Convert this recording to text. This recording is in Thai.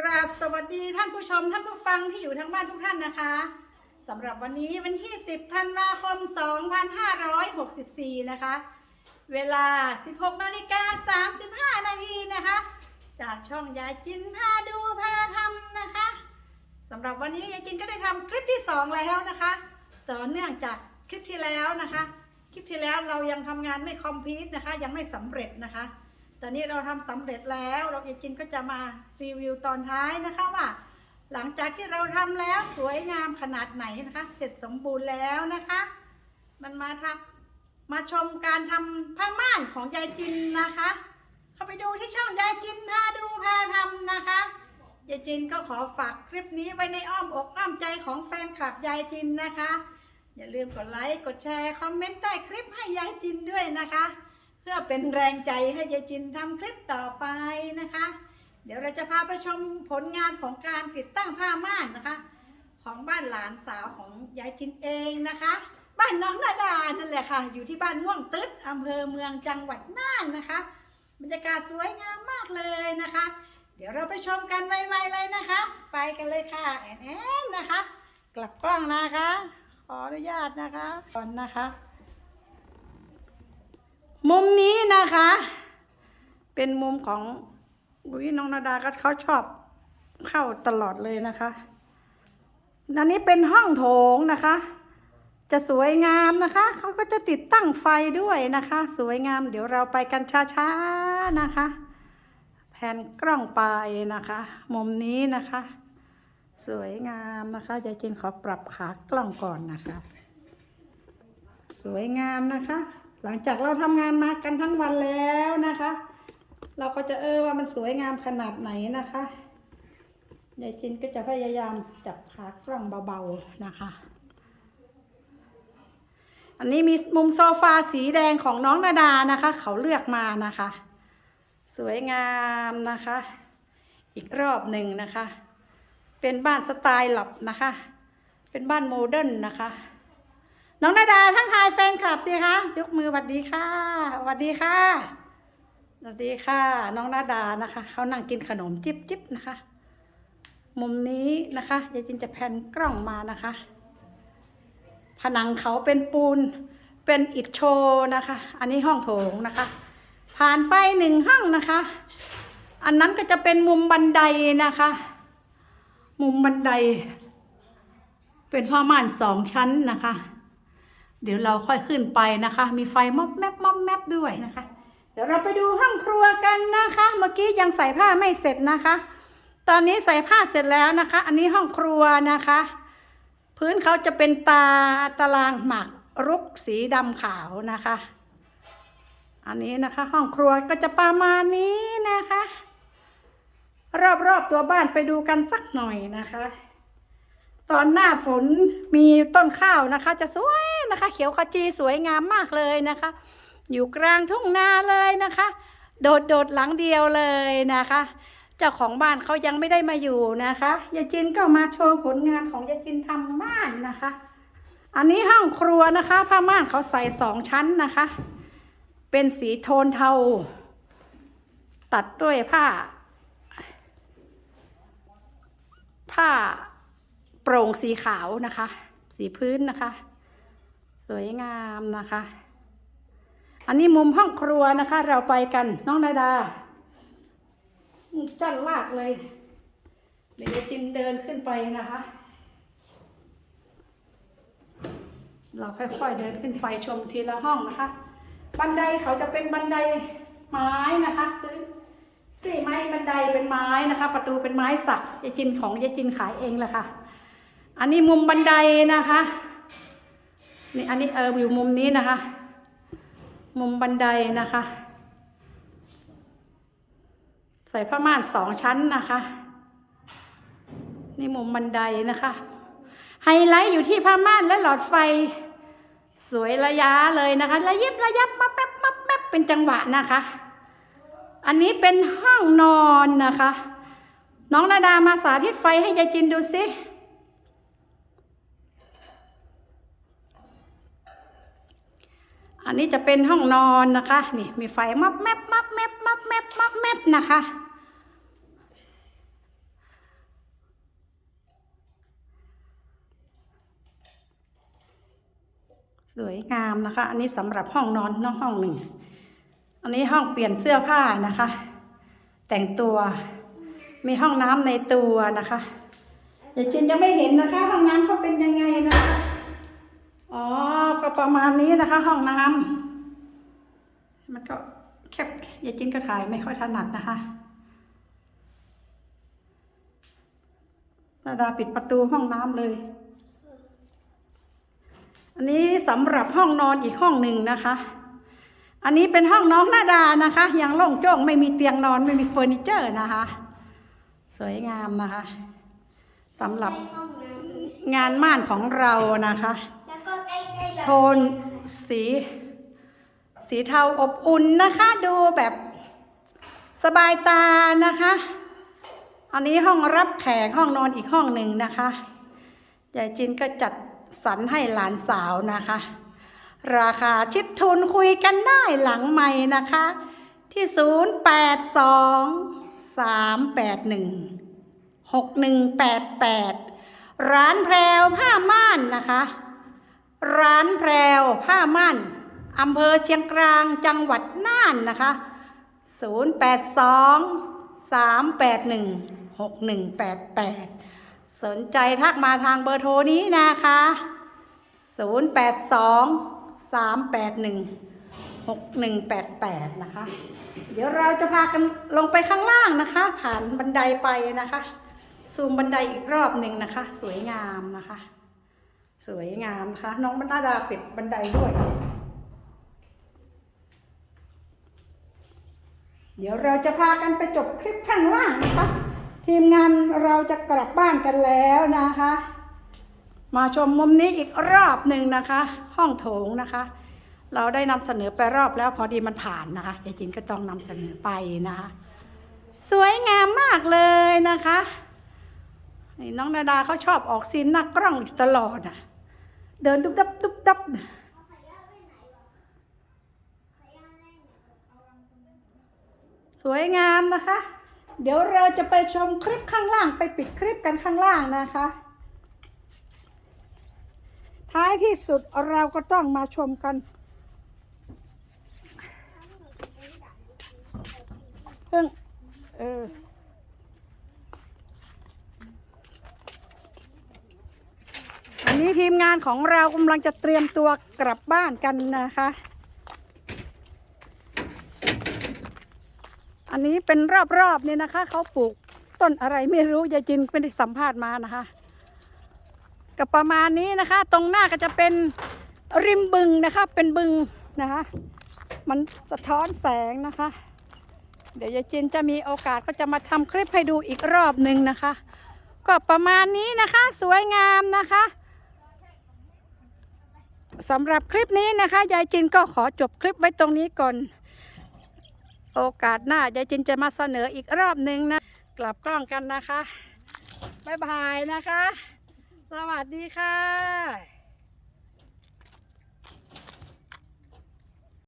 กราบสวัสดีท่านผู้ชมท่านผู้ฟังที่อยู่ทั้งบ้านทุกท่านนะคะสำหรับวันนี้วันที่ 10 ธันวาคม 2564 นะคะ เวลา 16นาฬิกา35 นาทีนะคะ จากช่องยายจินพาดูพาทำนะคะสำหรับวันนี้ยายจินก็ได้ทำคลิปที่ 2 แล้วนะคะ ต่อเนื่องจากคลิปที่แล้วนะคะ คลิปที่แล้วเรายังทำงานไม่คอมพลีทนะคะ ยังไม่สำเร็จนะคะ ตอนนี้เราทำสำเร็จแล้ว เราเอจินก็จะมารีวิวตอนท้ายนะคะว่า หลังจากที่เราทำแล้วสวยงามขนาดไหนนะคะ เสร็จสมบูรณ์แล้วนะคะ มันมาทำมาชมการทำผ้าม่านของยายจินนะคะ เข้าไปดูที่ช่องยายจินพาดูพาทำนะคะยายจินก็ขอฝากคลิปนี้ไว้ในอ้อมอกอ้อมใจของแฟนคลับยายจินนะคะ อย่าลืมกดไลค์กดแชร์คอมเมนต์ใต้คลิปให้ยายจินด้วยนะคะ พื่อเป็นแรงใจให้ยายจินทำคลิปต่อไปนะคะ เดี๋ยวเราจะพาไปชมผลงานของการติดตั้งผ้าม่านนะคะ ของบ้านหลานสาวของยายจินเองนะคะ บ้านน้องนาดานั่นแหละค่ะ อยู่ที่บ้านม่วงตึ๊ดอำเภอเมืองจังหวัดน่านนะคะ บรรยากาศสวยงามมากเลยนะคะ เดี๋ยวเราไปชมกันไวๆเลยนะคะ ไปกันเลยค่ะแอนแอนนะคะ กลับกล้องนะคะ ขออนุญาตนะคะก่อนนะคะ มุมนี้นะคะ เป็นมุมของอุ้ยน้องนาดาก็เขาชอบเข้าตลอดเลยนะคะอันนี้เป็นห้องโถงนะคะ จะสวยงามนะคะ เขาก็จะติดตั้งไฟด้วยนะคะ สวยงาม เดี๋ยวเราไปกันช้าๆนะคะ แผ่นกล้องไปนะคะ มุมนี้นะคะ สวยงามนะคะยายจินขอปรับขากล้องก่อนนะคะ สวยงามนะคะ หลังจากเราทำงานมากันทั้งวันแล้วนะคะ เราก็จะเออว่ามันสวยงามขนาดไหนนะคะยายจินก็จะพยายามจับขากล้องเบาๆนะคะ อันนี้มีมุมโซฟาสีแดงของน้องนาดานะคะ เขาเลือกมานะคะ สวยงามนะคะ อีกรอบหนึ่งนะคะ เป็นบ้านสไตล์หลับนะคะ เป็นบ้านโมเดิร์นนะคะ น้องนาดาทักทายแฟนคลับสิคะยกมือสวัสดีค่ะสวัสดีค่ะสวัสดีค่ะ น้องนาดานะคะเขานั่งกินขนมจิบจิบนะคะ มุมนี้นะคะยายจินจะแพนกล้องมานะคะ ผนังเขาเป็นปูนเป็นอิฐโชว์นะคะ อันนี้ห้องโถงนะคะ ผ่านไปหนึ่งห้องนะคะ อันนั้นก็จะเป็นมุมบันไดนะคะ มุมบันได เป็นผ้าม่านสองชั้นนะคะ เดี๋ยวเราค่อยขึ้นไปนะคะ มีไฟมอบแมบมอบแมบด้วยนะคะ เดี๋ยวเราไปดูห้องครัวกันนะคะ เมื่อกี้ยังใส่ผ้าไม่เสร็จนะคะ ตอนนี้ใส่ผ้าเสร็จแล้วนะคะ อันนี้ห้องครัวนะคะ พื้นเขาจะเป็นตาตารางหมากรุกสีดำขาวนะคะ อันนี้นะคะห้องครัวก็จะประมาณนี้นะคะ รอบๆตัวบ้านไปดูกันสักหน่อยนะคะ ตอนหน้าฝนมีต้นข้าวนะคะ จะสวยนะคะ เขียวขจีสวยงามมากเลยนะคะ อยู่กลางทุ่งนาเลยนะคะ โดดโดดหลังเดียวเลยนะคะ เจ้าของบ้านเขายังไม่ได้มาอยู่นะคะยายจินก็มาโชว์ผลงานของยายจินทำบ้านนะคะ อันนี้ห้องครัวนะคะ ผ้าม่านเขาใส่สองชั้นนะคะ เป็นสีโทนเทา ตัดด้วยผ้า ผ้า ร่งสีขาวนะคะ สีพื้นนะคะ สวยงามนะคะ อันนี้มุมห้องครัวนะคะ เราไปกันน้องนาดาจันลากเลย เดี๋ยวจินเดินขึ้นไปนะคะ เราค่อยๆเดินขึ้นไปชมทีละห้องนะคะ บันไดเขาจะเป็นบันไดไม้นะคะคือสี่ไม้บันไดเป็นไม้นะคะ ประตูเป็นไม้สักยายจินของยายจินขายเองแหละค่ะ อันนี้มุมบันไดนะคะนี่อันนี้เอออยู่มุมนี้นะคะ มุมบันไดนะคะ ใส่ผ้าม่านสองชั้นนะคะ นี่มุมบันไดนะคะ ไฮไลท์อยู่ที่ผ้าม่านและหลอดไฟ สวยระยะเลยนะคะ ระยิบระยับมาแป๊บมาแป๊บเป็นจังหวะนะคะ อันนี้เป็นห้องนอนนะคะ น้องนาดามาสาธิตไฟให้ยายจินดูสิ อันนี้จะเป็นห้องนอนนะคะ นี่มีไฟมับแมบมับแมบมับแมบมับแมบนะคะ สวยงามนะคะ อันนี้สำหรับห้องนอนนอกห้องหนึ่ง อันนี้ห้องเปลี่ยนเสื้อผ้านะคะ แต่งตัวมีห้องน้ำในตัวนะคะเดี๋ยวจินยังไม่เห็นนะคะ ห้องน้ำเขาเป็นยังไงนะคะ อ๋อ ก็ประมาณนี้นะคะ ห้องน้ำมันก็แคบยายจิ้นก็ถ่ายไม่ค่อยถนัดนะคะนาดาปิดประตูห้องน้ำเลย อันนี้สำหรับห้องนอนอีกห้องหนึ่งนะคะ อันนี้เป็นห้องน้องนาดานะคะ ยังโล่งโจ้งไม่มีเตียงนอนไม่มีเฟอร์นิเจอร์นะคะ สวยงามนะคะสำหรับงานม่านของเรานะคะ โทนสี สีเทาอบอุ่นนะคะ ดูแบบสบายตานะคะ อันนี้ห้องรับแขกห้องนอนอีกห้องหนึ่งนะคะยายจินก็จัดสรรให้หลานสาวนะคะ ราคาชิดทุนคุยกันได้หลังใหม่นะคะ ที่ 0 8 2 3 8 1 6 1 8 8 ร้านแพรวผ้าม่านนะคะ ร้านแพรวผ้าม่านอำเภอเชียงกลางจังหวัดน่านนะคะ 082 381 6188 สนใจทักมาทางเบอร์โทรนี้นะคะ 082 381 6188 นะคะ เดี๋ยวเราจะพากันลงไปข้างล่างนะคะ ผ่านบันไดไปนะคะ ซูมบันไดอีกรอบหนึ่งนะคะ สวยงามนะคะ วยงามนะคะ น้องบรรดาปิดบันไดด้วย เดี๋ยวเราจะพากันไปจบคลิปข้างล่างนะคะ ทีมงานเราจะกลับบ้านกันแล้วนะคะ มาชมมุมนี้อีกรอบหนึ่งนะคะ ห้องโถงนะคะ เราได้นำเสนอไปรอบแล้วพอดีมันผ่านนะคะยายจินก็ต้องนำเสนอไปนะคะ สวยงามมากเลยนะคะน้องนาดาเขาชอบออกซีนหนักกล้องตลอดอะ เดินตุ๊บดับตุ๊บดับสวยงามนะคะ เดี๋ยวเราจะไปชมคลิปข้างล่างไปปิดคลิปกันข้างล่างนะคะ ท้ายที่สุดเราก็ต้องมาชมกัน เพิ่งเออ อันนี้ทีม งานของเรากำลังจะเตรียมตัวกลับบ้านกันนะคะ อันนี้เป็นรอบๆเนี่ยนะคะ เขาปลูกต้นอะไรไม่รู้ยายจินไม่ได้สัมภาษณ์มานะคะก็ประมาณนี้นะคะ ตรงหน้าก็จะเป็นริมบึงนะคะ เป็นบึงนะคะ มันสะท้อนแสงนะคะ เดี๋ยวยายจินจะมีโอกาสก็จะมาทำคลิปให้ดูอีกรอบหนึ่งนะคะ ก็ประมาณนี้นะคะ สวยงามนะคะ สำหรับคลิปนี้นะคะ ยายจินก็ขอจบคลิปไว้ตรงนี้ก่อน โอกาสหน้ายายจินจะมาเสนออีกรอบหนึ่งนะ กลับกล้องกันนะคะ บ๊ายบายนะคะ สวัสดีค่ะ